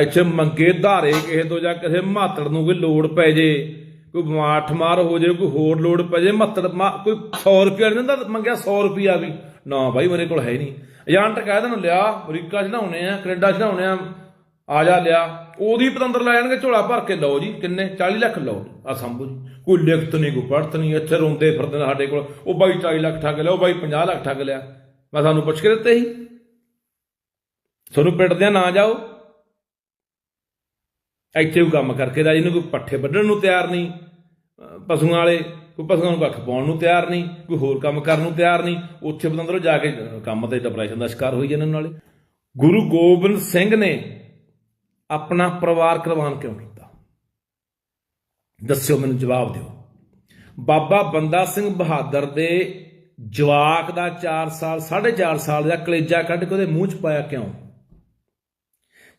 ਇੱਥੇ ਮੰਗੇ ਧਾਰੇ ਕਿਸੇ ਤੋਂ ਜਾਂ ਕਿਸੇ ਮਾਤੜ ਨੂੰ ਕੋਈ ਲੋੜ ਪੈ ਜੇ, ਕੋਈ ਬਿਮਾਰ ਠਮਾਰ ਹੋ ਜੇ, ਕੋਈ ਹੋਰ ਲੋੜ ਪੈ ਜੇ, ਮਾਤੜ ਮਾ- ਕੋਈ 100 ਰੁਪਿਆ ਨਹੀਂ ਦਿੰਦਾ ਮੰਗਿਆ 100 ਰੁਪਿਆ ਵੀ। ਨਾ ਬਾਈ, ਮੇਰੇ ਕੋਲ ਹੈ ਨਹੀਂ। ਏਜੰਟ ਕਹਿ ਦੇਣ, ਲਿਆ, ਅਮਰੀਕਾ ਚੜਾਉਣੇ ਆ, ਕੈਨੇਡਾ ਚੜਾਉਣੇ ਆ ਆ ਜਾ, ਲਿਆ। ਉਹਦੀ ਪਤੰਦਰ ਲੈ ਜਾਣਗੇ, ਝੋਲਾ ਭਰ ਕੇ ਲਓ ਜੀ, ਕਿੰਨੇ? 40 ਲੱਖ ਲਓ, ਆ ਸੰਭੂ ਜੀ। ਕੋਈ ਲਿਖਤ ਨਹੀਂ, ਕੋਈ ਪੜਤ ਨਹੀਂ, ਇੱਥੇ ਰੋਂਦੇ ਫਿਰਦੇ ਨੇ ਸਾਡੇ ਕੋਲ। ਉਹ ਬਾਈ 40 ਲੱਖ ਠੱਗ ਲਿਆ, ਉਹ ਬਾਈ 50 ਲੱਖ ਠੱਗ ਲਿਆ। ਮੈਂ ਤੁਹਾਨੂੰ ਪੁੱਛ ਕੇ ਦਿੱਤੇ ਸੀ। ਤੁਹਾਨੂੰ ਪਿੱਟਦਿਆਂ ਨਾ ਜਾਓ। ਇੱਥੇ ਵੀ ਕੰਮ ਕਰਕੇ ਰਾਜੀ ਨੂੰ ਕੋਈ ਪੱਠੇ ਵੱਢਣ ਨੂੰ ਤਿਆਰ ਨਹੀਂ ਪਸ਼ੂਆਂ ਵਾਲੇ, ਕੋਈ ਪਸ਼ੂਆਂ ਨੂੰ ਕੱਖ ਪਾਉਣ ਨੂੰ ਤਿਆਰ ਨਹੀਂ, ਕੋਈ ਹੋਰ ਕੰਮ ਕਰਨ ਨੂੰ ਤਿਆਰ ਨਹੀਂ, ਉੱਥੇ ਬੰਦਰੋਂ ਜਾ ਕੇ ਕੰਮ ਤੇ ਡਿਪਰੈਸ਼ਨ ਦਾ ਸ਼ਿਕਾਰ ਹੋਈ ਜਾਂਦੇ ਨਾਲੇ। ਗੁਰੂ ਗੋਬਿੰਦ ਸਿੰਘ ਨੇ ਆਪਣਾ ਪਰਿਵਾਰ ਕੁਰਬਾਨ ਕਿਉਂ ਕੀਤਾ? ਦੱਸਿਓ ਮੈਨੂੰ ਜਵਾਬ ਦਿਓ। ਬਾਬਾ ਬੰਦਾ ਸਿੰਘ ਬਹਾਦਰ ਦੇ ਜਵਾਕ ਦਾ 4 ਸਾਲ 4.5 ਸਾਲ ਦਾ ਕਲੇਜਾ ਕੱਢ ਕੇ ਉਹਦੇ ਮੂੰਹ 'ਚ ਪਾਇਆ ਕਿਉਂ?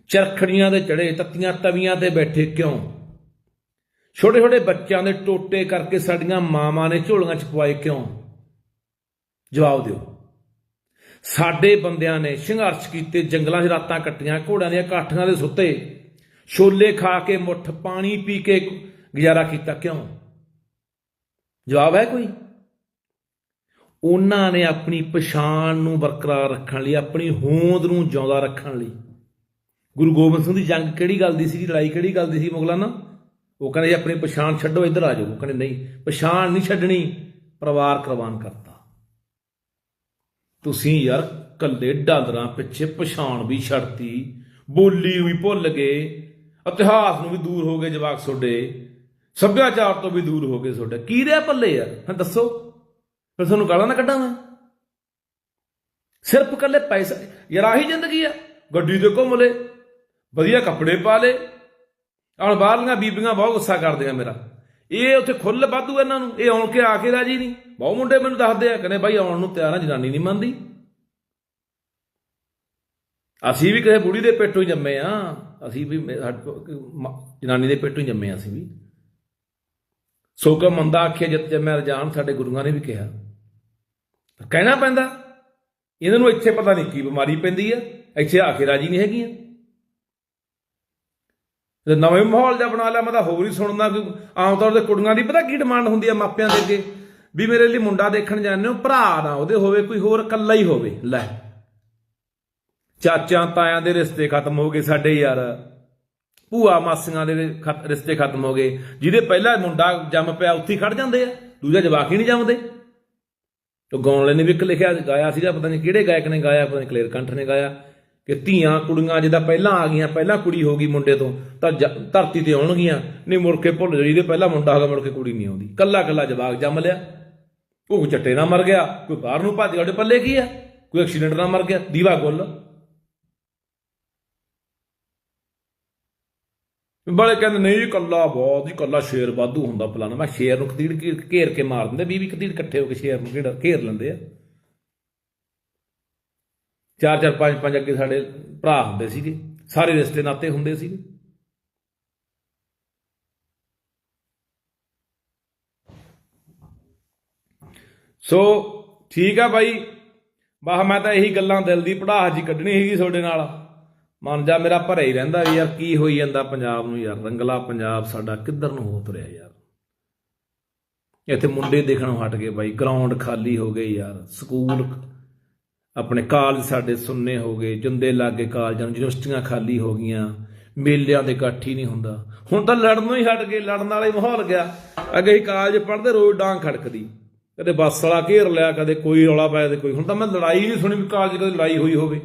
ਚਰਖੜੀਆਂ ਦੇ ਚੜੇ, ਤੱਤੀਆਂ ਤਵੀਆਂ ਤੇ ਬੈਠੇ ਕਿਉਂ? ਛੋਟੇ ਛੋਟੇ ਬੱਚਿਆਂ ਦੇ ਟੋਟੇ ਕਰਕੇ ਸਾਡੀਆਂ ਮਾਵਾਂ ਨੇ ਝੋਲੀਆਂ 'ਚ ਪਵਾਏ ਕਿਉਂ? ਜਵਾਬ ਦਿਓ। ਸਾਡੇ ਬੰਦਿਆਂ ਨੇ ਸੰਘਰਸ਼ ਕੀਤੇ, ਜੰਗਲਾਂ 'ਚ ਰਾਤਾਂ ਕੱਟੀਆਂ, ਘੋੜਿਆਂ ਦੀਆਂ ਕਾਠੀਆਂ ਦੇ ਸੁੱਤੇ, ਛੋਲੇ ਖਾ ਕੇ ਮੁੱਠ ਪਾਣੀ ਪੀ ਕੇ ਗੁਜ਼ਾਰਾ ਕੀਤਾ ਕਿਉਂ? ਜਵਾਬ ਹੈ ਕੋਈ? ਉਹਨਾਂ ਨੇ ਆਪਣੀ ਪਛਾਣ ਨੂੰ ਬਰਕਰਾਰ ਰੱਖਣ ਲਈ, ਆਪਣੀ ਹੋਂਦ ਨੂੰ ਜਿਉਂਦਾ ਰੱਖਣ ਲਈ। ਗੁਰੂ ਗੋਬਿੰਦ ਸਿੰਘ ਦੀ ਜੰਗ ਕਿਹੜੀ ਗੱਲ ਦੀ ਸੀ, ਲੜਾਈ ਕਿਹੜੀ ਗੱਲ ਦੀ ਸੀ ਮੁਗਲਾਂ ਨਾਲ? ਉਹ ਕਹਿੰਦੇ ਜੀ ਆਪਣੀ ਪਛਾਣ ਛੱਡੋ, ਇੱਧਰ ਆ ਜਾਓ। ਉਹ ਕਹਿੰਦੇ ਨਹੀਂ, ਪਛਾਣ ਨਹੀਂ ਛੱਡਣੀ, ਪਰਿਵਾਰ ਕੁਰਬਾਨ ਕਰਤਾ। ਤੁਸੀਂ ਯਾਰ ਕੱਲੇ ਡਾਲਰਾਂ ਪਿੱਛੇ ਪਛਾਣ ਵੀ ਛੱਡਤੀ, ਬੋਲੀ ਵੀ ਭੁੱਲ ਗਏ, ਇਤਿਹਾਸ ਨੂੰ ਵੀ ਦੂਰ ਹੋ ਗਏ ਜਵਾਕ ਤੁਹਾਡੇ ਸੱਭਿਆਚਾਰ ਤੋਂ ਵੀ ਦੂਰ ਹੋ ਗਏ ਤੁਹਾਡੇ ਕੀ ਰਿਹਾ ਪੱਲੇ ਯਾਰ? ਹਾਂ ਦੱਸੋ। ਫਿਰ ਤੁਹਾਨੂੰ ਗਾਲਾਂ ਨਾ ਕੱਢਾਂ ਮੈਂ। ਸਿਰਫ ਕੱਲੇ ਪੈਸਾ ਯਾਰ ਆਹੀ ਜ਼ਿੰਦਗੀ ਆ। ਗੱਡੀ ਤੇ ਘੁੰਮ ਲੈ ਵਧੀਆ ਕੱਪੜੇ ਪਾ ਲੈ ਹੁਣ ਬਾਹਰਲੀਆਂ ਬੀਬੀਆਂ ਬਹੁਤ ਗੁੱਸਾ ਕਰਦੀਆਂ ਮੇਰਾ। ਇਹ ਉੱਥੇ ਖੁੱਲ ਵਾਧੂ ਇਹਨਾਂ ਨੂੰ। ਇਹ ਆਉਣ ਕੇ ਆ ਕੇ ਰਾਜੀ ਨਹੀਂ। ਬਹੁਤ ਮੁੰਡੇ ਮੈਨੂੰ ਦੱਸਦੇ ਆ, ਕਹਿੰਦੇ ਬਾਈ ਆਉਣ ਨੂੰ ਤਿਆਰ ਆ, ਜਨਾਨੀ ਨਹੀਂ ਮੰਨਦੀ। ਅਸੀਂ ਵੀ ਕਿਸੇ ਬੁੜੀ ਦੇ ਪੇਟੋਂ ਹੀ ਜੰਮੇ ਆ। ਅਸੀਂ ਵੀ ਮੇ- ਸਾਡੇ ਜਨਾਨੀ ਦੇ ਪੇਟੋਂ ਹੀ ਜੰਮੇ ਆ ਅਸੀਂ ਵੀ। ਸੋ ਮੰਦਾ ਆਖਿਆ, ਜਿੱਤ ਜੰਮਿਆ ਰਜਾਨ ਸਾਡੇ ਗੁਰੂਆਂ ਨੇ ਵੀ ਕਿਹਾ। ਕਹਿਣਾ ਪੈਂਦਾ, ਇਹਨਾਂ ਨੂੰ ਇੱਥੇ ਪਤਾ ਨਹੀਂ ਕੀ ਬਿਮਾਰੀ ਪੈਂਦੀ ਆ। ਇੱਥੇ ਆ ਕੇ ਰਾਜੀ ਨਹੀਂ ਹੈਗੀਆਂ। ਤੇ ਨਵੇਂ ਮਾਹੌਲ ਜਿਹਾ ਬਣਾ ਲਿਆ, ਮੈਂ ਤਾਂ ਹੋਰ ਹੀ ਸੁਣਦਾ ਕਿ ਆਮ ਤੌਰ ਤੇ ਕੁੜੀਆਂ ਦੀ ਪਤਾ ਕੀ ਡਿਮਾਂਡ ਹੁੰਦੀ ਆ ਮਾਪਿਆਂ ਦੇ ਅੱਗੇ? ਵੀ ਮੇਰੇ ਲਈ ਮੁੰਡਾ ਦੇਖਣ ਜਾਂਦੇ ਹੋ, ਭਰਾ ਨਾ ਉਹਦੇ ਹੋਵੇ, ਕੋਈ ਹੋਰ ਇਕੱਲਾ ਹੀ ਹੋਵੇ। ਲੈ ਚਾਚਾ ਤਾਇਆਂ ਦੇ ਰਿਸ਼ਤੇ ਖਤਮ ਹੋ ਗਏ ਸਾਡੇ ਯਾਰ। ਭੂਆ ਮਾਸੀਆਂ ਦੇ ਖਤ- ਰਿਸ਼ਤੇ ਖਤਮ ਹੋ ਗਏ। ਜਿਹਦੇ ਪਹਿਲਾ ਮੁੰਡਾ ਜੰਮ ਪਿਆ, ਉੱਥੇ ਖੜ ਜਾਂਦੇ ਆ। ਦੂਜਾ ਜਵਾਕ ਹੀ ਨਹੀਂ ਜੰਮਦੇ। ਉਹ ਗਾਉਣ ਵਾਲੇ ਨੇ ਵੀ ਇੱਕ ਲਿਖਿਆ, ਗਾਇਆ ਸੀਗਾ, ਪਤਾ ਨਹੀਂ ਕਿਹੜੇ ਗਾਇਕ ਨੇ ਗਾਇਆ, ਪਤਾ ਨਹੀਂ ਕਲੇਰ ਕੰਠ ਨੇ ਗਾਇਆ। ਕਿ ਧੀਆਂ ਕੁੜੀਆਂ ਜਿਹਦਾ ਪਹਿਲਾਂ ਆ ਗਈਆਂ, ਪਹਿਲਾਂ ਕੁੜੀ ਹੋ ਗਈ ਮੁੰਡੇ ਤੋਂ, ਤਾਂ ਧਰਤੀ ਤੇ ਆਉਣਗੀਆਂ। ਨਹੀਂ ਮੁੜ ਕੇ ਭੁੱਲ ਜਾਓ ਪਹਿਲਾਂ ਮੁੰਡਾ ਹੋ ਗਿਆ ਮੁੜ ਕੇ ਕੁੜੀ ਨਹੀਂ ਆਉਂਦੀ। ਕੱਲਾ ਕੱਲਾ ਜਵਾਕ ਜੰਮ ਲਿਆ। ਉਹ ਚੱਟੇ ਨਾਲ ਮਰ ਗਿਆ। ਕੋਈ ਬਾਹਰ ਨੂੰ ਭੱਜ ਗਿਆ, ਉਹਦੇ ਪੱਲੇ ਕੀ ਆ? ਕੋਈ ਐਕਸੀਡੈਂਟ ਨਾਲ ਮਰ ਗਿਆ। ਦੀਵਾ ਗੁੱਲ। ਬੜੇ ਕਹਿੰਦੇ, ਨਹੀਂ ਜੀ, ਕੱਲਾ ਬਹੁਤ ਹੀ ਕੱਲਾ ਸ਼ੇਰ ਵਾਧੂ ਹੁੰਦਾ ਫਲਾਣਾ। ਮੈਂ ਸ਼ੇਰ ਨੂੰ ਕਤੀੜ ਘੇਰ- ਘੇਰ ਕੇ ਮਾਰ ਦਿੰਦੇ 20 20 ਕਤੀੜ ਇਕੱਠੇ ਹੋ ਕੇ ਸ਼ੇਰ ਨੂੰ ਘੇਰ- ਘੇਰ ਲੈਂਦੇ ਆ। ਚਾਰ ਚਾਰ, ਪੰਜ ਪੰਜ ਅੱਗੇ ਸਾਡੇ ਭਰਾ ਹੁੰਦੇ ਸੀਗੇ। ਸਾਰੇ ਰਿਸ਼ਤੇ ਨਾਤੇ ਹੁੰਦੇ ਸੀ। ਸੋ ਠੀਕ ਆ ਬਾਈ। ਬਾਹ ਮੈਂ ਤਾਂ ਇਹੀ ਗੱਲਾਂ ਦਿਲ ਦੀ ਪੜਾਹ ਜੀ ਕੱਢਣੀ ਸੀਗੀ ਤੁਹਾਡੇ ਨਾਲ। ਮਨ ਜਾ ਮੇਰਾ ਭਰਿਆ ਹੀ ਰਹਿੰਦਾ ਵੀ ਯਾਰ ਕੀ ਹੋਈ ਜਾਂਦਾ ਪੰਜਾਬ ਨੂੰ ਯਾਰ। ਰੰਗਲਾ ਪੰਜਾਬ ਸਾਡਾ ਕਿੱਧਰ ਨੂੰ ਹੋ ਤੁਰਿਆ ਯਾਰ। ਇੱਥੇ ਮੁੰਡੇ ਦੇਖਣੋਂ ਹਟ ਗਏ ਬਾਈ। ਗਰਾਊਂਡ ਖਾਲੀ ਹੋ ਗਏ ਯਾਰ। ਸਕੂਲ ਆਪਣੇ ਕਾਲਜ ਸਾਡੇ ਸੁੰਨੇ ਹੋ ਗਏ, ਜੰਦੇ ਲਾਗੇ ਕਾਲਜਾਂ ਯੂਨੀਵਰਸਿਟੀਆਂ ਖਾਲੀ ਹੋ ਗਈਆਂ, ਮੇਲਿਆਂ ਦੇ ਇਕੱਠ ਹੀ ਨਹੀਂ ਹੁੰਦਾ। ਹੁਣ ਤਾਂ ਲੜਨੋਂ ਹੀ ਹਟ ਗਏ, ਲੜਨ ਵਾਲੇ ਮਾਹੌਲ ਗਿਆ। ਅੱਗੇ ਹੀ ਕਾਲਜ ਪੜ੍ਹਦੇ ਰੋਜ਼ ਡਾਂਗ ਖੜਕਦੀ। ਕਦੇ ਬੱਸ ਵਾਲਾ ਘੇਰ ਲਿਆ, ਕਦੇ ਕੋਈ ਰੌਲਾ ਪਾਇਆ ਤੇ ਕੋਈ। ਹੁਣ ਤਾਂ ਮੈਂ ਲੜਾਈ ਨਹੀਂ ਸੁਣੀ ਵੀ ਕਾਲਜ ਕਦੇ ਲੜਾਈ ਹੋਈ ਹੋਵੇ।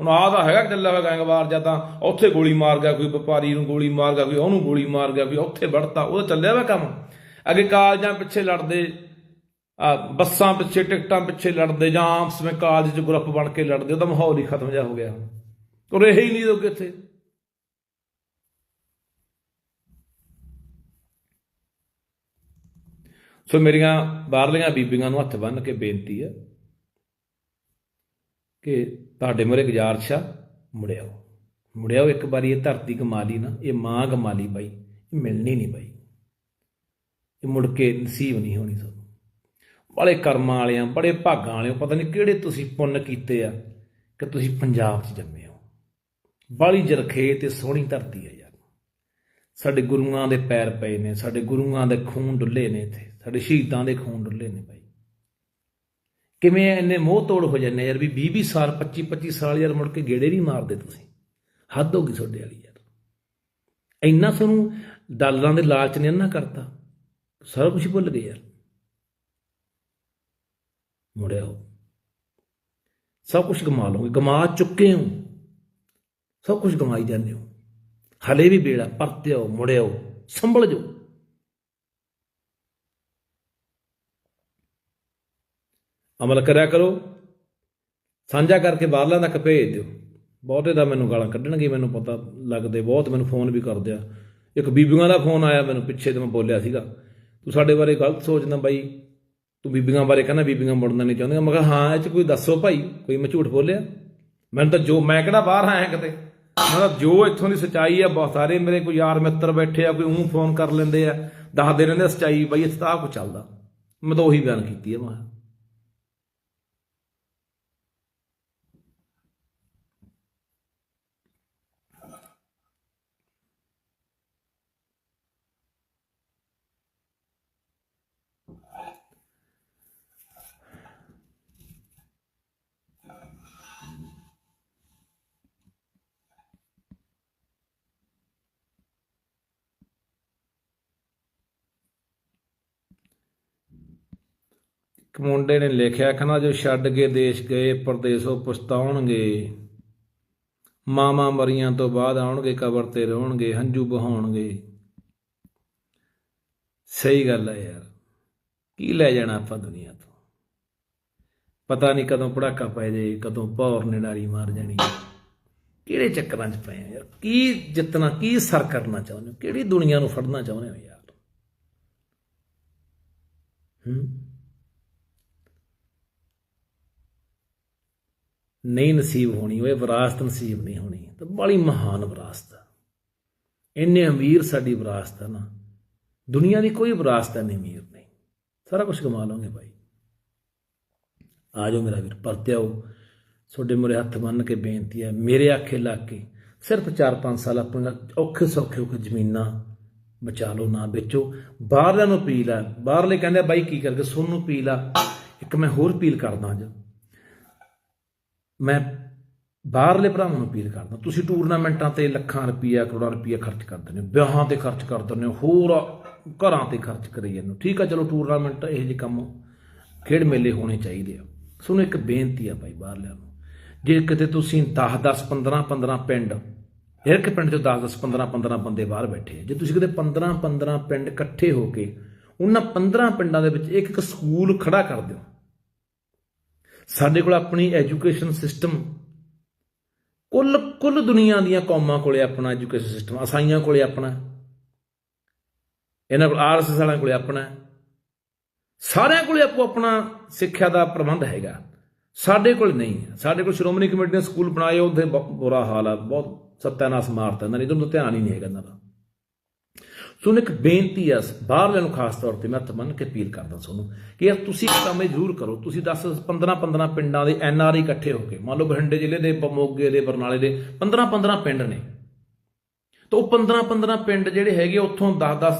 ਹੁਣ ਆਹ ਤਾਂ ਹੈਗਾ ਚੱਲਿਆ ਹੋਇਆ ਗੈਂਗਵਾਰ ਜਾਂ ਤਾਂ ਉੱਥੇ ਗੋਲੀ ਮਾਰ ਗਿਆ, ਕੋਈ ਵਪਾਰੀ ਨੂੰ ਗੋਲੀ ਮਾਰ ਗਿਆ, ਕੋਈ ਉਹਨੂੰ ਗੋਲੀ ਮਾਰ ਗਿਆ ਕੋਈ ਉੱਥੇ ਵੜਤਾ ਉਹ ਤਾਂ ਚੱਲਿਆ ਹੋਇਆ ਕੰਮ। ਅੱਗੇ ਕਾਲਜਾਂ ਪਿੱਛੇ ਲੜਦੇ ਬੱਸਾਂ ਪਿੱਛੇ, ਟਿਕਟਾਂ ਪਿੱਛੇ ਲੜਦੇ ਜਾਂ ਆਪਸ ਵਿੱਚ ਕਾਲਜ ਚ ਗਰੁੱਪ ਬਣ ਕੇ ਲੜਦੇ, ਉਹਦਾ ਮਾਹੌਲ ਹੀ ਖਤਮ ਜਿਹਾ ਹੋ ਗਿਆ। ਹੁਣ ਉਹ ਰਹੇ ਹੀ ਨਹੀਂ ਲੋਕ ਇੱਥੇ। ਸੋ ਮੇਰੀਆਂ ਬਾਹਰਲੀਆਂ ਬੀਬੀਆਂ ਨੂੰ ਹੱਥ ਬੰਨ੍ਹ ਕੇ ਬੇਨਤੀ ਹੈ ਕਿ ਤੁਹਾਡੇ ਮੂਹਰੇ ਗੁਜ਼ਾਰਿਸ਼ ਆ ਮੁੜਿਆਓ ਮੁੜਿਆਓ ਇੱਕ ਵਾਰੀ ਇਹ ਧਰਤੀ ਕਮਾ ਲਈ ਨਾ, ਇਹ ਮਾਂ ਕਮਾ ਲਈ ਬਾਈ, ਇਹ ਮਿਲਣੀ ਨਹੀਂ ਬਾਈ। ਇਹ ਮੁੜ ਕੇ ਨਸੀਬ ਨਹੀਂ ਹੋਣੀ ਤੁਹਾਨੂੰ ਬੜੇ ਕਰਮਾਂ ਵਾਲਿਆਂ, ਬੜੇ ਭਾਗਾਂ ਵਾਲੇ ਹੋ ਪਤਾ ਨਹੀਂ ਕਿਹੜੇ ਤੁਸੀਂ ਪੁੰਨ ਕੀਤੇ ਆ ਕਿ ਤੁਸੀਂ ਪੰਜਾਬ 'ਚ ਜੰਮੇ ਹੋ। ਬਾਲੀ ਜਰਖੇ ਤੇ ਸੋਹਣੀ ਧਰਤੀ ਹੈ ਯਾਰ। ਸਾਡੇ ਗੁਰੂਆਂ ਦੇ ਪੈਰ ਪਏ ਨੇ, ਸਾਡੇ ਗੁਰੂਆਂ ਦੇ ਖੂਨ ਡੁੱਲੇ ਨੇ ਇੱਥੇ, ਸਾਡੇ ਸ਼ਹੀਦਾਂ ਦੇ ਖੂਨ ਡੁੱਲੇ ਨੇ ਭਾਈ। ਕਿਵੇਂ ਇੰਨੇ ਮੋਹ ਤੋੜ ਹੋ ਜਾਂਦੇ ਯਾਰ ਵੀ 20 20 ਸਾਲ 25 25 ਸਾਲ ਯਾਰ ਮੁੜ ਕੇ ਗੇੜੇ ਨਹੀਂ ਮਾਰਦੇ ਤੁਸੀਂ। ਹੱਦ ਹੋ ਗਈ ਤੁਹਾਡੇ ਵਾਲੀ ਯਾਰ। ਇੰਨਾ ਤੁਹਾਨੂੰ ਡਾਲਰਾਂ ਦੇ ਲਾਲਚ ਨੇ ਨਾ ਕਰਤਾ। ਸਾਰਾ ਕੁਝ ਭੁੱਲ ਗਏ ਯਾਰ। ਮੁੜਿਆ ਹੋ ਸਭ ਕੁਝ ਗਮਾ ਲਓਗੇ, ਗਮਾ ਚੁੱਕੇ ਹੋ। ਸਭ ਕੁਝ ਗਮਾਈ ਜਾਂਦੇ ਹੋ। ਹਲੇ ਵੀ ਬੇੜਾ ਪਰਤਿਓ ਮੁੜਿਓ ਸੰਭਲ ਜੋ ਅਮਲ ਕਰਿਆ ਕਰੋ। ਸਾਂਝਾ ਕਰਕੇ ਬਾਹਰਲਾਂ ਤੱਕ ਭੇਜ ਦਿਓ। ਬਹੁਤੇ ਦਾ ਮੈਨੂੰ ਗਾਲਾਂ ਕੱਢਣਗੇ, ਮੈਨੂੰ ਪਤਾ ਲੱਗਦੇ ਬਹੁਤ, ਮੈਨੂੰ ਫੋਨ ਵੀ ਕਰਦੇ ਆ। ਇੱਕ ਬੀਬੀਆਂ ਦਾ ਫੋਨ ਆਇਆ ਮੈਨੂੰ ਪਿੱਛੇ ਤੇ ਮੈਂ ਬੋਲਿਆ ਸੀਗਾ, ਤੂੰ ਸਾਡੇ ਬਾਰੇ ਗਲਤ ਸੋਚਦਾ ਬਾਈ। ਤੂੰ ਬੀਬੀਆਂ ਬਾਰੇ ਕਹਿੰਦਾ, ਬੀਬੀਆਂ ਮੁੜਨਾ ਨਹੀਂ ਚਾਹੁੰਦੀਆਂ। ਮੈਂ ਕਿਹਾ, ਹਾਂ, ਇਹ ਚ ਕੋਈ ਦੱਸੋ ਭਾਈ, ਕੋਈ ਮੈਂ ਝੂਠ ਬੋਲਿਆ? ਮੈਨੂੰ ਤਾਂ ਜੋ, ਮੈਂ ਕਿਹੜਾ ਬਾਹਰ ਆਇਆ ਕਿਤੇ? ਮੈਂ ਤਾਂ ਜੋ ਇੱਥੋਂ ਦੀ ਸਚਾਈ ਆ, ਬਹੁਤ ਸਾਰੇ ਮੇਰੇ ਕੋਈ ਯਾਰ ਮਿੱਤਰ ਬੈਠੇ ਆ, ਕੋਈ ਉਹ ਫੋਨ ਕਰ ਲੈਂਦੇ ਆ, ਦੱਸਦੇ ਰਹਿੰਦੇ ਆ, ਸਚਾਈ, ਬਾਈ ਇੱਥੇ ਤਾਂ ਕੁਝ ਚੱਲਦਾ। ਮੈਂ ਤਾਂ ਉਹੀ ਬਿਆਨ ਕੀਤੀ ਆ, ਮੈਂ ਇੱਕ ਮੁੰਡੇ ਨੇ ਲਿਖਿਆ, ਕਹਿੰਦਾ, ਜੋ ਛੱਡ ਕੇ ਦੇਸ਼ ਗਏ, ਪਰਦੇਸੋਂ ਪਛਤਾਉਣਗੇ। ਮਾਮਾ ਮਰੀਆਂ ਤੋਂ ਬਾਅਦ ਆਉਣਗੇ, ਕਬਰ ਤੇ ਰੋਣਗੇ, ਹੰਝੂ ਬਹਾਉਣਗੇ ਸਹੀ ਗੱਲ ਹੈ ਯਾਰ। ਕੀ ਲੈ ਜਾਣਾ ਆਪਾਂ ਦੁਨੀਆ ਤੋਂ? ਪਤਾ ਨਹੀਂ ਕਦੋਂ ਪੜਾਕਾ ਪੈ ਜਾਏ, ਕਦੋਂ ਭੌਰ ਨਿਡਾਰੀ ਮਾਰ ਜਾਣੀ। ਕਿਹੜੇ ਚੱਕਰਾਂ 'ਚ ਪਏ ਆ ਯਾਰ? ਕੀ ਜਿੱਤਣਾ, ਕੀ ਸਰ ਕਰਨਾ ਚਾਹੁੰਦੇ ਹੋ? ਕਿਹੜੀ ਦੁਨੀਆ ਨੂੰ ਫੜਨਾ ਚਾਹੁੰਦੇ ਹੋ ਯਾਰ? ਹੂੰ? ਨਹੀਂ ਨਸੀਬ ਹੋਣੀ, ਉਹ ਵਿਰਾਸਤ ਨਸੀਬ ਨਹੀਂ ਹੋਣੀ। ਤਾਂ ਬੜੀ ਮਹਾਨ ਵਿਰਾਸਤ ਆ। ਇੰਨੇ ਅਮੀਰ ਸਾਡੀ ਵਿਰਾਸਤ ਆ ਨਾ, ਦੁਨੀਆ ਦੀ ਕੋਈ ਵਿਰਾਸਤ ਨਹੀਂ ਅਮੀਰ ਨਹੀਂ। ਸਾਰਾ ਕੁਝ ਕਮਾ ਲਓਗੇ ਭਾਈ। ਆ ਜਾਓ ਮੇਰਾ ਵੀਰ ਪਰਤਿਆਓ ਤੁਹਾਡੇ ਮੂਰੇ ਹੱਥ ਬੰਨ ਕੇ ਬੇਨਤੀ ਹੈ ਮੇਰੇ ਆਖੇ ਲੱਗ ਕੇ ਸਿਰਫ 4-5 ਸਾਲ ਆਪਣਾ ਔਖੇ ਸੌਖੇ ਹੋ ਜ਼ਮੀਨਾਂ ਬਚਾ ਲਓ, ਨਾ ਵੇਚੋ। ਬਾਹਰਲਿਆਂ ਨੂੰ ਪੀ ਲੈ ਬਾਹਰਲੇ ਕਹਿੰਦੇ ਬਾਈ ਕੀ ਕਰਕੇ, ਸੋਨੂੰ ਪੀ ਲਾ ਇੱਕ ਮੈਂ ਹੋਰ ਅਪੀਲ ਕਰਦਾ ਅੱਜ। ਮੈਂ ਬਾਹਰਲੇ ਭਰਾਵਾਂ ਨੂੰ ਅਪੀਲ ਕਰਦਾ, ਤੁਸੀਂ ਟੂਰਨਾਮੈਂਟਾਂ ਤੇ ਲੱਖਾਂ ਰੁਪਈਆ, ਕਰੋੜਾਂ ਰੁਪਈਆ ਖਰਚ ਕਰ ਦਿੰਦੇ ਹੋ, ਵਿਆਹਾਂ ਤੇ ਖਰਚ ਕਰ ਦਿੰਦੇ ਹੋ, ਹੋਰ ਘਰਾਂ ਤੇ ਖਰਚ ਕਰੀ ਜਾਂਦੇ ਹੋ। ਠੀਕ ਆ, ਚਲੋ ਟੂਰਨਾਮੈਂਟ ਇਹ ਜਿਹੇ ਕੰਮ ਖੇਡ ਮੇਲੇ ਹੋਣੇ ਚਾਹੀਦੇ ਆ। ਸੁਣੋ, ਇੱਕ ਬੇਨਤੀ ਆ ਭਾਈ ਬਾਹਰਲਿਆਂ ਨੂੰ, ਜੇ ਕਿਤੇ ਤੁਸੀਂ 10 10 15 15 ਪਿੰਡ, ਹਰ ਇੱਕ ਪਿੰਡ ਚੋਂ 10 10 15 15 ਬੰਦੇ ਬਾਹਰ ਬੈਠੇ ਆ, ਜੇ ਤੁਸੀਂ ਕਿਤੇ 15 15 ਪਿੰਡ ਇਕੱਠੇ ਹੋ ਕੇ, ਉਹਨਾਂ 15 ਪਿੰਡਾਂ ਦੇ ਵਿੱਚ ਇੱਕ ਇੱਕ ਸਕੂਲ ਖੜਾ ਕਰ ਦਿਓ ਸਾਡੇ ਕੋਲ ਆਪਣੀ ਐਜੂਕੇਸ਼ਨ ਸਿਸਟਮ, ਕੁੱਲ ਕੁੱਲ ਦੁਨੀਆ ਦੀਆਂ ਕੌਮਾਂ ਕੋਲੇ ਆਪਣਾ ਐਜੂਕੇਸ਼ਨ ਸਿਸਟਮ, ਅਸਾਈਆਂ ਕੋਲੇ ਆਪਣਾ, ਇਹਨਾਂ ਕੋਲ ਆਰਐਸਐਸ ਵਾਲਿਆਂ ਕੋਲੇ ਆਪਣਾ, ਸਾਰਿਆਂ ਕੋਲੇ ਆਪੋ ਆਪਣਾ ਸਿੱਖਿਆ ਦਾ ਪ੍ਰਬੰਧ ਹੈਗਾ। ਸਾਡੇ ਕੋਲ ਨਹੀਂ ਹੈ। ਸਾਡੇ ਕੋਲ ਸ਼੍ਰੋਮਣੀ ਕਮੇਟੀ ਨੇ ਸਕੂਲ ਬਣਾਏ ਉਹਦੇ ਬਹੁਤ ਬੁਰਾ ਹਾਲ ਆ, ਬਹੁਤ ਸੱਤਿਆਨਾਸ਼ ਮਾਰਤਾ ਇਹਨਾਂ ਨੇ ਇਹਨੂੰ ਧਿਆਨ ਹੀ ਨਹੀਂ ਹੈਗਾ ਇਹਨਾਂ ਦਾ। ਸੋ ਇੱਕ ਬੇਨਤੀ ਆ ਬਾਹਰਲਿਆਂ ਨੂੰ ਖਾਸ ਤੌਰ ਤੇ, ਮੈਂ ਹੱਥ ਬੰਨ੍ਹ ਕੇ ਅਪੀਲ ਕਰਦਾ ਤੁਹਾਨੂੰ ਕਿ ਯਾਰ ਤੁਸੀਂ ਇੱਕ ਕੰਮ ਇਹ ਜ਼ਰੂਰ ਕਰੋ, ਤੁਸੀਂ 10 15 15 ਪਿੰਡਾਂ ਦੇ ਐਨ ਆਰ ਆਈ ਇਕੱਠੇ ਹੋ ਕੇ, ਮੰਨ ਲਓ ਬਠਿੰਡੇ ਜ਼ਿਲ੍ਹੇ ਦੇ, ਮੋਗੇ ਦੇ, ਬਰਨਾਲੇ ਦੇ 15 15 ਪਿੰਡ ਨੇ। ਤਾਂ ਉਹ 15 15 ਪਿੰਡ ਜਿਹੜੇ ਹੈਗੇ ਉੱਥੋਂ 10 10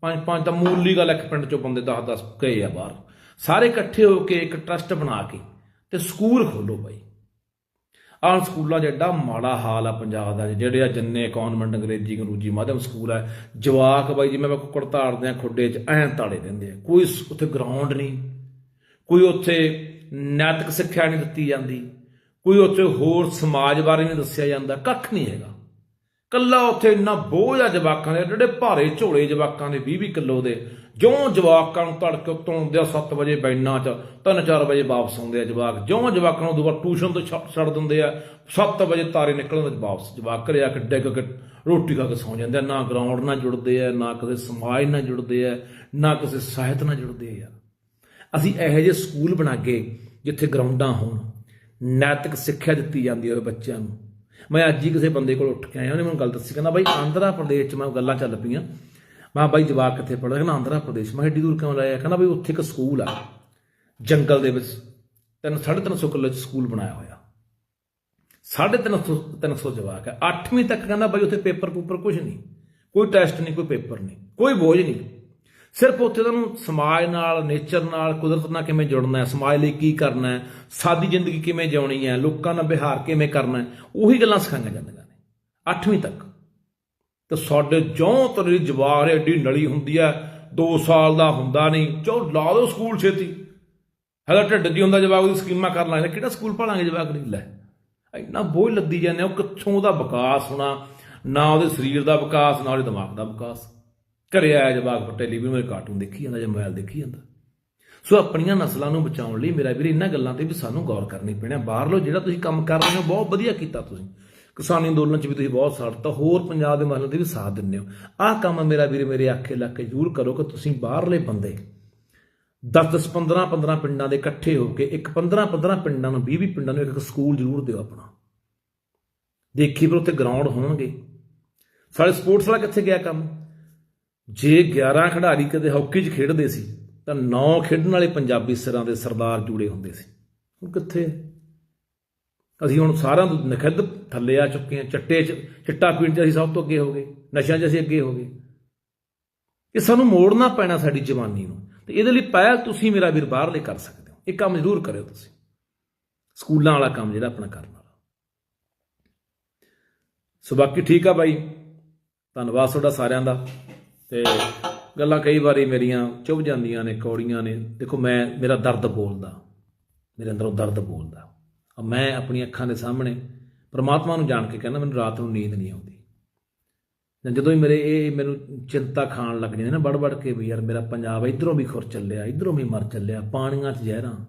5 5 ਤਾਂ ਮੂਲੀ ਗੱਲ ਇੱਕ ਪਿੰਡ ਚੋਂ ਬੰਦੇ 10 10 ਗਏ ਆ ਬਾਹਰ। ਸਾਰੇ ਇਕੱਠੇ ਹੋ ਕੇ ਇੱਕ ਟਰਸਟ ਬਣਾ ਕੇ ਤੇ ਸਕੂਲ ਖੋਲੋ ਬਾਈ। ਆਹ ਸਕੂਲਾਂ 'ਚ ਐਡਾ ਮਾੜਾ ਹਾਲ ਆ ਪੰਜਾਬ ਦਾ ਜਿਹੜੇ ਆ ਜੰਨੇ ਕਨਵੈਂਟ ਅੰਗਰੇਜ਼ੀ, ਅੰਗਰੂਜੀ ਮਾਧਿਅਮ ਸਕੂਲ ਆ, ਜਵਾਕ ਬਾਈ ਜਿਵੇਂ ਮੈਂ ਕੁੱਕੜ ਤਾੜਦੇ ਆ ਖੁੱਡੇ 'ਚ ਐਂ ਤਾੜੇ ਦਿੰਦੇ ਆ। ਕੋਈ ਉੱਥੇ ਗਰਾਊਂਡ ਨਹੀਂ, ਕੋਈ ਉੱਥੇ ਨੈਤਿਕ ਸਿੱਖਿਆ ਨਹੀਂ ਦਿੱਤੀ ਜਾਂਦੀ, ਕੋਈ ਉੱਥੇ ਹੋਰ ਸਮਾਜ ਬਾਰੇ ਨਹੀਂ ਦੱਸਿਆ ਜਾਂਦਾ, ਕੱਖ ਨਹੀਂ ਹੈਗਾ। ਕੱਲਾ ਉੱਥੇ ਇੰਨਾ ਬੋਝ ਆ ਜਵਾਕਾਂ ਦੇ, ਜਿਹੜੇ ਭਾਰੇ ਝੋਲੇ ਜਵਾਕਾਂ ਦੇ 20 20 ਕਿਲੋ ਦੇ। ਜਿਉਂ ਜਵਾਕਾਂ ਨੂੰ ਤੜਕੇ ਉੱਤੋਂ ਆਉਂਦੇ ਆ 7 ਵਜੇ ਬੈਨਾਂ 'ਚ 3-4 ਵਜੇ ਵਾਪਸ ਆਉਂਦੇ ਆ ਜਵਾਕ। ਜਿਉਂ ਜਵਾਕਾਂ ਨੂੰ ਦੁਬਾਰਾ ਟਿਊਸ਼ਨ ਤੋਂ ਛੱਡ ਛੱਡ ਦਿੰਦੇ ਆ 7 ਵਜੇ ਤਾਰੇ ਨਿਕਲਣ ਦੇ ਵਾਪਸ ਜਵਾਕ ਘਰੇ ਆ ਕੇ ਡਿੱਗ ਕੇ ਰੋਟੀ ਖਾ ਕੇ ਸੌਂ ਜਾਂਦੇ ਆ। ਨਾ ਗਰਾਊਂਡ ਨਾਲ ਜੁੜਦੇ ਆ, ਨਾ ਕਿਸੇ ਸਮਾਜ ਨਾਲ ਜੁੜਦੇ ਆ, ਨਾ ਕਿਸੇ ਸਾਹਿਤ ਨਾਲ ਜੁੜਦੇ ਆ। ਯਾਰ ਅਸੀਂ ਇਹੋ ਜਿਹੇ ਸਕੂਲ ਬਣਾ ਕੇ, ਜਿੱਥੇ ਗਰਾਊਂਡਾਂ ਹੋਣ, ਨੈਤਿਕ ਸਿੱਖਿਆ ਦਿੱਤੀ ਜਾਂਦੀ ਹੋਵੇ ਬੱਚਿਆਂ ਨੂੰ। ਮੈਂ ਅੱਜ ਹੀ ਕਿਸੇ ਬੰਦੇ ਕੋਲ ਉੱਠ ਕੇ ਆਇਆ, ਉਹਨੇ ਮੈਨੂੰ ਗੱਲ ਦੱਸੀ, ਕਹਿੰਦਾ ਬਾਈ ਆਂਧਰਾ ਪ੍ਰਦੇਸ਼ 'ਚ ਮੈਂ ਗੱਲਾਂ ਚੱਲ ਪਈਆਂ। ਮੈਂ ਕਿਹਾ ਬਾਈ ਜਵਾਕ ਕਿੱਥੇ ਪੜ੍ਹਦਾ? ਕਹਿੰਦਾ ਆਂਧਰਾ ਪ੍ਰਦੇਸ਼। ਮੈਂ ਕਿਹਾ ਏਡੀ ਦੂਰ ਕਿਉਂ ਲਾਇਆ? ਕਹਿੰਦਾ ਬਾਈ ਉੱਥੇ ਇੱਕ ਸਕੂਲ ਆ, ਜੰਗਲ ਦੇ ਵਿੱਚ। ਤਿੰਨ, ਸਾਢੇ ਤਿੰਨ ਸੌ ਕਿੱਲੇ 'ਚ ਸਕੂਲ ਬਣਾਇਆ ਹੋਇਆ। 350 300 ਜਵਾਕ ਹੈ 8ਵੀਂ ਤੱਕ ਕਹਿੰਦਾ ਬਾਈ ਉੱਥੇ ਪੇਪਰ ਪੂਪਰ ਕੁਝ ਨਹੀਂ। ਕੋਈ ਟੈਸਟ ਨਹੀਂ, ਕੋਈ ਪੇਪਰ ਨਹੀਂ। ਕੋਈ ਬੋਝ ਨਹੀਂ। ਸਿਰਫ ਉੱਥੇ ਤੁਹਾਨੂੰ ਸਮਾਜ ਨਾਲ ਨੇਚਰ ਨਾਲ ਕੁਦਰਤ ਨਾਲ ਕਿਵੇਂ ਜੁੜਨਾ ਹੈ? ਸਮਾਜ ਲਈ ਕੀ ਕਰਨਾ ਹੈ? ਸਾਦੀ ਜ਼ਿੰਦਗੀ ਕਿਵੇਂ ਜਿਉਣੀ ਹੈ? ਲੋਕਾਂ ਨਾਲ ਵਿਹਾਰ ਕਿਵੇਂ ਕਰਨਾ ਹੈ? ਉਹੀ ਗੱਲਾਂ ਸਿਖਾਈਆਂ ਜਾਂਦੀਆਂ ਨੇ। 8ਵੀਂ ਤੱਕ। ਤੇ ਸਾਡੇ ਜੋਂ ਤੇਰੀ ਜਵਾਰ ਐਡੀ ਨਲੀ ਹੁੰਦੀ ਹੈ 2 ਸਾਲ ਦਾ ਹੁੰਦਾ ਨਹੀਂ। ਚੋ ਲਾ ਦੋ ਸਕੂਲ ਛੇਤੀ। ਹੈਗਾ ਢਿੱਡ ਦੀ ਹੁੰਦਾ ਜਵਾਕ ਦੀ ਸਕੀਮਾਂ ਕਰ ਲਾਂਗੇ ਕਿਹੜਾ ਸਕੂਲ ਪੜਾਂਗੇ ਜਵਾਕ ਨਹੀਂ? ਲੈ ਇੰਨਾ ਬੋਝ ਲੱਦੀ ਜਾਂਦੇ ਆ, ਉਹ ਕਿੱਥੋਂ ਉਹਦਾ ਵਿਕਾਸ ਹੋਣਾ? ਨਾ ਉਹਦੇ ਸਰੀਰ ਦਾ ਵਿਕਾਸ ਨਾ ਉਹਦੇ ਦਿਮਾਗ ਦਾ ਵਿਕਾਸ। ਘਰੇ ਆਇਆ ਜਵਾਕ ਟੈਲੀਵਿਜ਼ਨ ਵਿੱਚ ਕਾਰਟੂਨ ਦੇਖੀ ਜਾਂਦਾ ਜਾਂ ਮੋਬਾਈਲ ਦੇਖੀ ਜਾਂਦਾ। ਸੋ ਆਪਣੀਆਂ ਨਸਲਾਂ ਨੂੰ ਬਚਾਉਣ ਲਈ ਮੇਰਾ ਵੀਰ ਇਹਨਾਂ ਗੱਲਾਂ ਤੇ ਵੀ ਸਾਨੂੰ ਗੌਰ ਕਰਨੀ ਪੈਣੀ ਆ। ਬਾਹਰਲੋ ਜਿਹੜਾ ਤੁਸੀਂ ਕੰਮ ਕਰ ਰਹੇ ਹੋ, ਬਹੁਤ ਵਧੀਆ ਕੀਤਾ ਤੁਸੀਂ। ਕਿਸਾਨੀ ਅੰਦੋਲਨ ਚ ਵੀ ਤੁਸੀਂ ਬਹੁਤ ਸਾਥ ਦਿੱਤਾ, ਹੋਰ ਪੰਜਾਬ ਦੇ ਮਸਲੇ ਤੇ ਵੀ ਸਾਥ ਦਿੰਦੇ ਹੋ। ਆਹ ਕੰਮ ਮੇਰਾ ਵੀਰ ਮੇਰੇ ਆਖੇ ਲੱਗ ਕੇ ਜ਼ਰੂਰ ਕਰੋ ਕਿ ਤੁਸੀਂ ਬਾਹਰਲੇ ਬੰਦੇ 10 10 15 15 ਪਿੰਡਾਂ ਦੇ ਇਕੱਠੇ ਹੋ ਕੇ ਇੱਕ 15 15 ਪਿੰਡਾਂ ਨੂੰ 20 20 ਪਿੰਡਾਂ ਨੂੰ ਇੱਕ ਇੱਕ ਸਕੂਲ ਜ਼ਰੂਰ ਦਿਓ ਆਪਣਾ। ਦੇਖੀ ਫਿਰ ਉੱਥੇ ਗਰਾਊਂਡ ਹੋਣਗੇ। ਸਾਡੇ ਸਪੋਰਟਸ ਵਾਲਾ ਕਿੱਥੇ ਗਿਆ ਕੰਮ? ਜੇ 11 ਖਿਡਾਰੀ ਕਦੇ ਹਾਕੀ 'ਚ ਖੇਡਦੇ ਸੀ, ਤਾਂ 9 ਖੇਡਣ ਵਾਲੇ ਪੰਜਾਬੀ ਸਿਰਾਂ ਦੇ ਸਰਦਾਰ ਜੁੜੇ ਹੁੰਦੇ ਸੀ। ਹੁਣ ਕਿੱਥੇ? ਅਸੀਂ ਹੁਣ ਸਾਰਿਆਂ ਤੋਂ ਨਖਿੱਧ ਥੱਲੇ ਆ ਚੁੱਕੇ ਹਾਂ, ਚੱਟੇ 'ਚ, ਚਿੱਟਾ ਪੀਣ 'ਚ ਅਸੀਂ ਸਭ ਤੋਂ ਅੱਗੇ ਹੋ ਗਏ, ਨਸ਼ਿਆਂ 'ਚ ਅਸੀਂ ਅੱਗੇ ਹੋ ਗਏ। ਇਹ ਸਾਨੂੰ ਮੋੜਨਾ ਪੈਣਾ ਸਾਡੀ ਜਵਾਨੀ ਨੂੰ। ਤੇ ਇਹਦੇ ਲਈ ਪਹਿਲ ਤੁਸੀਂ ਮੇਰਾ ਵੀਰ ਬਾਹਰਲੇ ਕਰ ਸਕਦੇ ਹੋ। ਇਹ ਕੰਮ ਜ਼ਰੂਰ ਕਰਿਓ ਤੁਸੀਂ। ਸਕੂਲਾਂ ਵਾਲਾ ਕੰਮ ਜਿਹੜਾ ਆਪਣਾ ਕਰਨ ਵਾਲਾ। ਸੋ ਬਾਕੀ ਠੀਕ ਆ ਬਾਈ। ਧੰਨਵਾਦ ਤੁਹਾਡਾ ਸਾਰਿਆਂ ਦਾ। ਤੇ ਗੱਲਾਂ ਕਈ ਵਾਰੀ ਮੇਰੀਆਂ ਚੁੱਭ ਜਾਂਦੀਆਂ ਨੇ, ਕੌੜੀਆਂ ਨੇ। ਦੇਖੋ, ਮੈਂ, ਮੇਰਾ ਦਰਦ ਬੋਲਦਾ। ਮੇਰੇ ਅੰਦਰੋਂ ਦਰਦ ਬੋਲਦਾ। ਮੈਂ ਆਪਣੀਆਂ ਅੱਖਾਂ ਦੇ ਸਾਹਮਣੇ ਪਰਮਾਤਮਾ ਨੂੰ ਜਾਣ ਕੇ ਕਹਿੰਦਾ, ਮੈਨੂੰ ਰਾਤ ਨੂੰ ਨੀਂਦ ਨਹੀਂ ਆਉਂਦੀ। ਜਾਂ ਜਦੋਂ ਹੀ ਮੇਰੇ ਇਹ ਮੈਨੂੰ ਚਿੰਤਾ ਖਾਣ ਲੱਗ ਜਾਂਦੀ ਨਾ ਵੜ ਵੜ ਕੇ ਵੀ ਯਾਰ ਮੇਰਾ ਪੰਜਾਬ ਇਧਰੋਂ ਵੀ ਖੁਰ ਚੱਲਿਆ, ਇਧਰੋਂ ਵੀ ਮਰ ਚੱਲਿਆ, ਪਾਣੀਆਂ 'ਚ ਜ਼ਹਿਰਾਂ।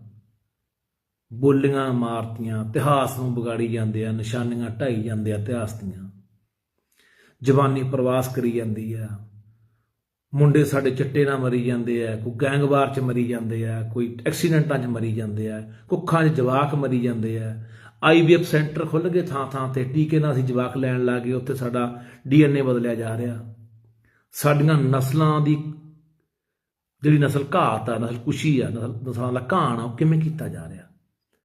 ਬੋਲੀਆਂ ਮਾਰਤੀਆਂ, ਇਤਿਹਾਸ ਨੂੰ ਵਿਗਾੜੀ ਜਾਂਦੇ ਆ, ਨਿਸ਼ਾਨੀਆਂ ਢਾਈ ਜਾਂਦੇ ਆ ਇਤਿਹਾਸ ਦੀਆਂ। ਜਵਾਨੀ ਪ੍ਰਵਾਸ ਕਰੀ ਜਾਂਦੀ ਆ। ਮੁੰਡੇ ਸਾਡੇ ਚਿੱਟੇ ਨਾਲ ਮਰੀ ਜਾਂਦੇ ਆ, ਕੋਈ ਗੈਂਗਵਾਰ 'ਚ ਮਰੀ ਜਾਂਦੇ ਆ, ਕੋਈ ਐਕਸੀਡੈਂਟਾਂ 'ਚ ਮਰੀ ਜਾਂਦੇ ਆ, ਕੁੱਖਾਂ 'ਚ ਜਵਾਕ ਮਰੀ ਜਾਂਦੇ ਆ। ਆਈਵੀਐਫ ਸੈਂਟਰ ਖੁੱਲ ਗਏ ਥਾਂ ਥਾਂ ਤੇ, ਟੀਕੇ ਨਾਲ ਅਸੀਂ ਜਵਾਕ ਲੈਣ ਲੱਗੇ ਉੱਥੇ ਸਾਡਾ ਡੀਐਨਏ ਬਦਲਿਆ ਜਾ ਰਿਹਾ। ਸਾਡੀਆਂ ਨਸਲਾਂ ਦੀ ਜਿਹੜੀ ਨਸਲ ਘਾਤ ਆ, ਨਸਲ ਕੁਸ਼ੀ ਆ, ਨਸਲ ਨਸਲਾਂ ਦਾ ਘਾਣ ਆ, ਉਹ ਕਿਵੇਂ ਕੀਤਾ ਜਾ ਰਿਹਾ?